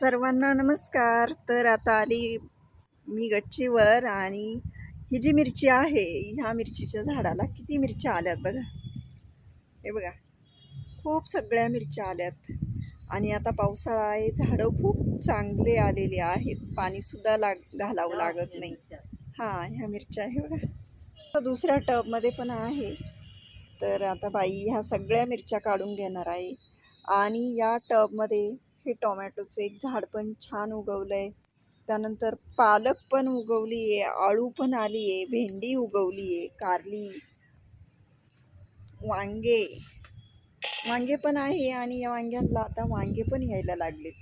सर्वांना नमस्कार. तर आता आली मी गच्चीवर आणि ही जी मिरची आहे ह्या मिरचीच्या झाडाला किती मिरच्या आल्यात बघा. हे बघा खूप सगळ्या मिरच्या आल्यात. आणि आता पावसाळा आहे झाडं खूप चांगले आलेले आहेत. पाणीसुद्धा लाग घालावं लागत नाही. हां ह्या मिरच्या आहे बघा. दुसऱ्या टबमध्ये पण आहे. तर आता बाई ह्या सगळ्या मिरच्या काढून घेणार आहे. आणि या टबमध्ये हे टोमॅटोचं एक झाड पण छान उगवलं आहे त्यानंतर पालक पण उगवली आहे आळू पण आली आहे भेंडी उगवली आहे कारली वांगे. वांगे पण आहे आणि या वांग्यांना आता वांगे पण यायला लागलेत.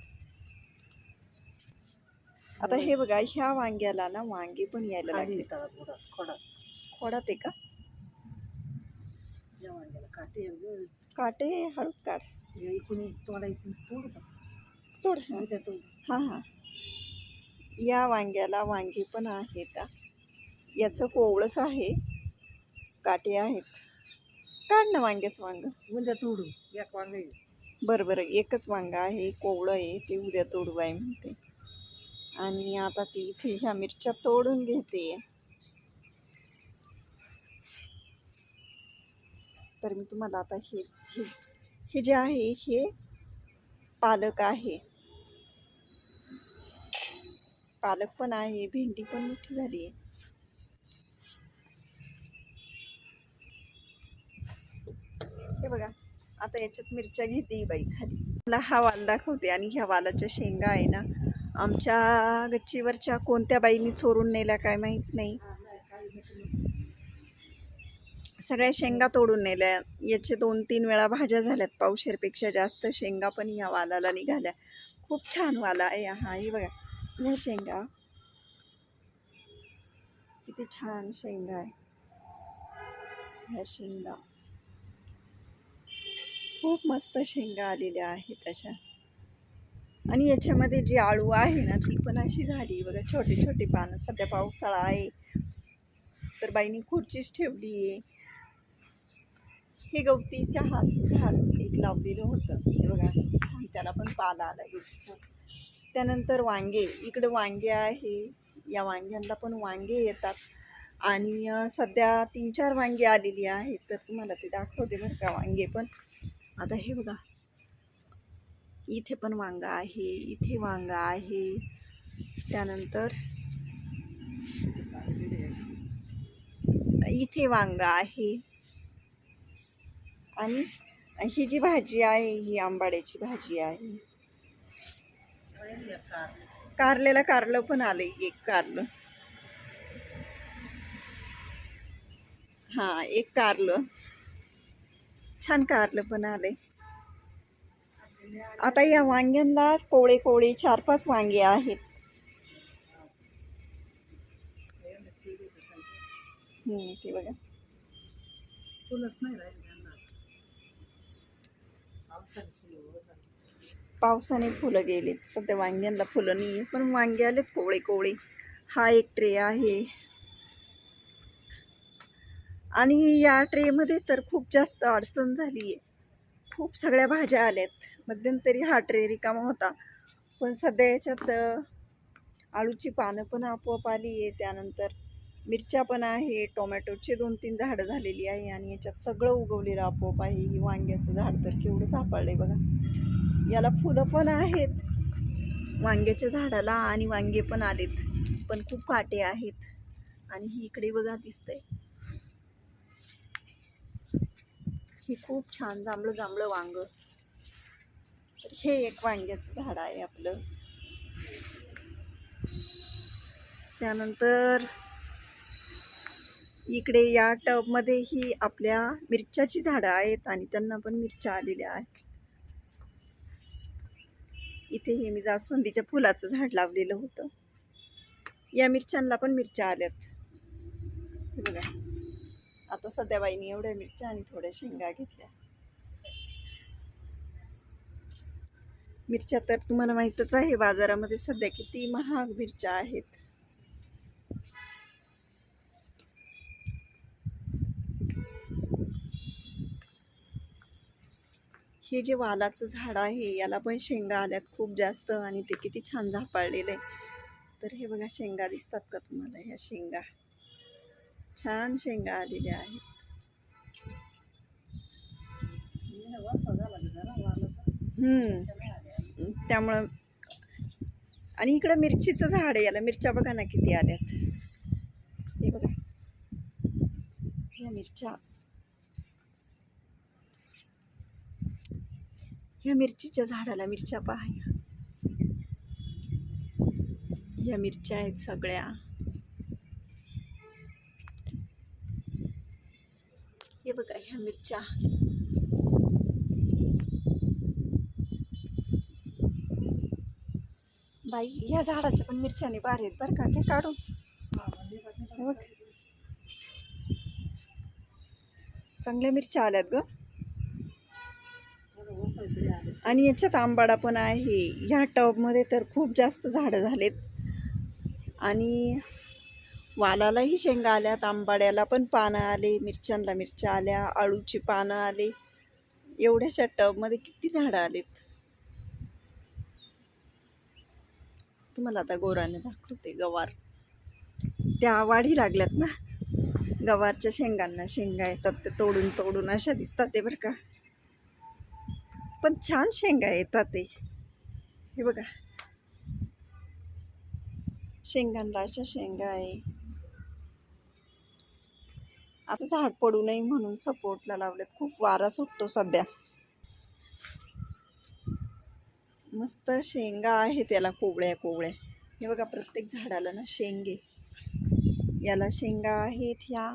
आता हे बघा ह्या वांग्याला ना वांगे पण यायला लागले खोडात. आहे का? काटे हळूच काढ. तोड. हां हां. या वांग्याला वांगे पण आहेत. याचं कोवळंच आहे. काटे आहेत. काढ ना वांग्याचं वांग. उद्या तोडू. एक वांग बरं बरं. एकच वांगा आहे. कोवळं आहे. ते उद्या तोडू आहे म्हणते. आणि आता ती इथे ह्या मिरच्या तोडून घेते. तर मी तुम्हाला आता हे हे जे आहे हे पालक आहे. पालक पण आहे भेंडी पण मोठी झाली आहे. हे बघा आता याच्यात मिरच्या घेते ही बाई खाली. मला हा वाल दाखवते आणि ह्या वालाच्या शेंगा आहे ना आमच्या गच्चीवरच्या कोणत्या बाईंनी चोरून नेल्या काय माहीत नाही. सगळ्या शेंगा तोडून नेल्या. याचे दोन तीन वेळा भाज्या झाल्यात पावशेरपेक्षा जास्त शेंगा पण ह्या वालाला निघाल्या. खूप छान वाला आहे हा हे बघा. ह्या शेंगा. किती छान शेंगा आहे. ह्या शेंगा. खूप मस्त शेंगा आलेल्या आहेत अशा. आणि याच्यामध्ये जी आळू आहे ना ती पण अशी झाली. बघा छोटे छोटे पानं. सध्या पावसाळा आहे. तर बाईनी खुर्चीच ठेवली आहे. हे गवती चहाचं झाड एक लावलेलं होतं. हे बघा छान त्याला पण पाला आला गवतीच्या त्यानंतर वांगे. इकडे वांगे आहे. या वांग्यांना पण वांगे येतात. आणि सध्या तीन चार वांगे आलेली आहेत. तर तुम्हाला ते दाखवते बरं का वांगे पण. आता हे बघा. इथे पण वांगा आहे. इथे वांगा आहे. त्यानंतर इथे वांगा आहे. आणि ही जी भाजी आहे ही आंबाड्याची भाजी आहे. कारलेला कारलं पण आलं एक कारलं. हां एक कारलं. छान कारलं पण आले आता या वांग्यांना कोळे कोळे चार पाच वांगे आहेत. ते बघा. फुलच नाही राहिले त्यांना पावसाने फुलं होत आली. पावसाने फुलं गेलीत. सध्या वांग्यांना फुलं नाही आहे पण वांगे आलेत कोवळे कोवळे. हा एक ट्रे आहे. आणि या ट्रेमध्ये तर खूप जास्त अडचण झाली आहे खूप सगळ्या भाज्या आल्यात. मध्यंतरी हा ट्रे रिकामा होता. पण सध्या याच्यात आळूची पानं पण आपोआप आली आहे त्यानंतर मिरच्या पण आहे टोमॅटोचे दोन तीन झाडं झालेली आहे आणि याच्यात सगळं उगवलेलं आपोआप आहे. ही वांग्याचं झाड तर केवढं सापडलं आहे बघा. याला फुलं पण आहेत. वांग्याच्या झाडाला आणि वांगे पण आलेत. पण खूप काटे आहेत. आणि ही इकडे बघा दिसतंय. ही खूप छान जांभळं जांभळं वांग. तर हे एक वांग्याचं झाड आहे आपलं. त्यानंतर इकडे या टबमध्ये ही आपल्या मिरच्याची झाडं आहेत आणि त्यांना पण मिरच्या आलेल्या आहेत. इथे हे मी जास्वंदीच्या फुलाचं झाड लावलेलं होतं. या मिरच्यांना पण मिरच्या आल्यात. बघा. आता सध्या बाईनी एवढ्या मिरच्या आणि थोड्या शेंगा घेतल्या. मिरच्या तर तुम्हाला माहीतच आहे बाजारामध्ये सध्या किती महाग मिरच्या आहेत. हे जे वालाचं झाड आहे याला पण शेंगा आल्यात खूप जास्त आणि ते किती छान झापाळलेलं आहे. तर हे बघा शेंगा दिसतात का तुम्हाला? ह्या शेंगा. छान शेंगा आलेल्या आहेत. त्यामुळं आणि इकडं मिरचीचं झाड आहे याला. मिरच्या बघा ना किती आल्यात. हे बघा. ह्या मिरच्या. ह्या मिरचीच्या झाडाला मिरच्या पहा या ह्या मिरच्या आहेत सगळ्या. हे बघा ह्या मिरच्या. बाई ह्या झाडाच्या पण मिरच्याने बार आहेत बरं का काढून. चांगल्या मिरच्या आल्यात ग जरा वासा इकडे आले. आणि याच्यात आंबाडा पण आहे. ह्या टबमध्ये तर खूप जास्त झाडं झालेत. आणि वालालाही शेंगा आल्यात आंबाड्याला पण पानं आले मिरच्यांना मिरच्या आल्या आळूची पानं आले. एवढ्याशा टबमध्ये किती झाडं आलेत? तुम्हाला आता गोराने दाखवते गवार. त्या वाढी लागल्यात ना. गवारच्या शेंगांना शेंगा येतात ते तोडून तोडून अशा दिसतात ते बरं का. पण छान शेंगा येतात ते. हे बघा. शेंगांना अशा शेंगा आहे. असं झाड पडू नये म्हणून सपोर्टला लावलेत. खूप वारा सुटतो सध्या. मस्त शेंगा आहे त्याला कोवळ्या कोवळ्या. हे बघा प्रत्येक झाडाला ना शेंगे. याला शेंगा आहेत ह्या.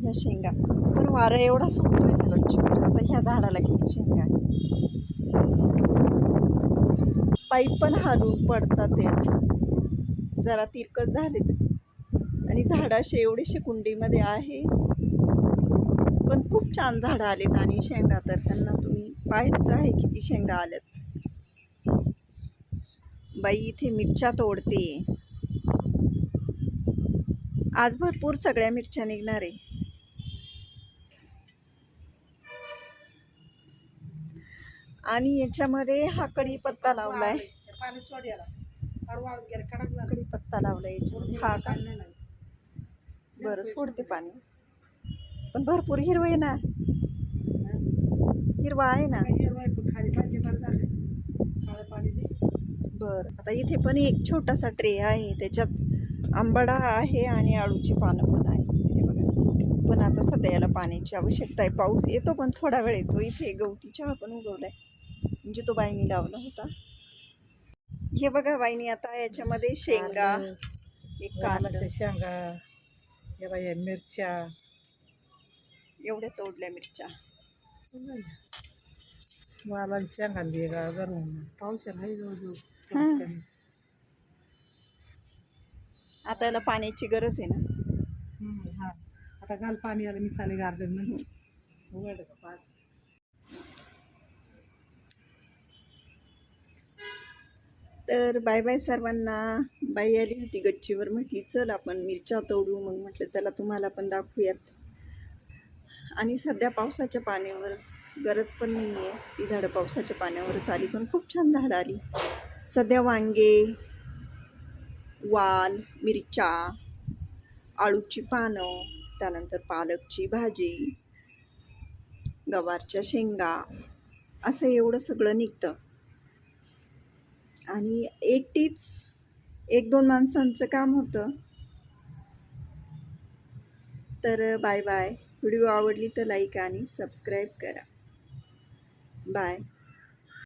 ह्या शेंगा. वारं एवढा सुटतोय ना गच्चीवर. आता ह्या झाडाला किती शेंगा आहे पाईप पण हालून पडतात तेच जरा तिरकत झालेत. आणि झाडं असे कुंडीमध्ये आहे. पण खूप छान झाडं आलेत आणि शेंगा. तर त्यांना तुम्ही पाहिलंच आहे किती शेंगा आल्यात. बाई इथे मिरच्या तोडते. आज भरपूर सगळ्या मिरच्या निघणार आहे. आणि याच्यामध्ये हा कढीपत्ता लावलाय. ते पाणी सोड याला लावलाय याच्यामध्ये. हा का? नाही बरं सोडते पाणी. पण भरपूर हिरवं आहे ना? हिरवा आहे ना? हिरवं आहे, पण खाली बरं काळं पाणी दे बरं आता इथे पण एक छोटासा ट्रे आहे. त्याच्यात आंबाडा आहे आणि आळूची पानं पण आहे हे बघा. पण आता सध्या याला पाण्याची आवश्यकता आहे. पाऊस येतो पण थोडा वेळ येतो. इथे गवती चहा पण उगवलाय. म्हणजे तो बाईनी लावला होता. हे बघा बाईनी आता याच्यामध्ये शेंगा एक कारलं शेंगा हे बाई मिरच्या. एवढ्या तोडल्या मिरच्या. वालाच्या शेंगा दे का गरम. पाऊस आहे. आता याला पाण्याची गरज आहे ना? हा. आता घाल पाणी आलं मी चाले गार्डनमध्ये उघड का तर बाय बाय सर्वांना. बाई आली होती गच्चीवर म्हटली चल आपण मिरच्या तोडू. मग म्हटलं चला तुम्हाला पण दाखवूयात. आणि सध्या पावसाच्या पाण्यावर गरज पण नाही आहे ती झाडं पावसाच्या पाण्यावरच आली पण खूप छान झाडं आली. सध्या वांगे वाल मिरच्या आळूची पानं त्यानंतर पालकची भाजी गवारच्या शेंगा असं एवढं सगळं निघतं. आणि एकटीच एक दोन माणसांचं काम होतं. तर बाय बाय. व्हिडिओ आवडली तर लाईक आणि सबस्क्राईब करा. बाय.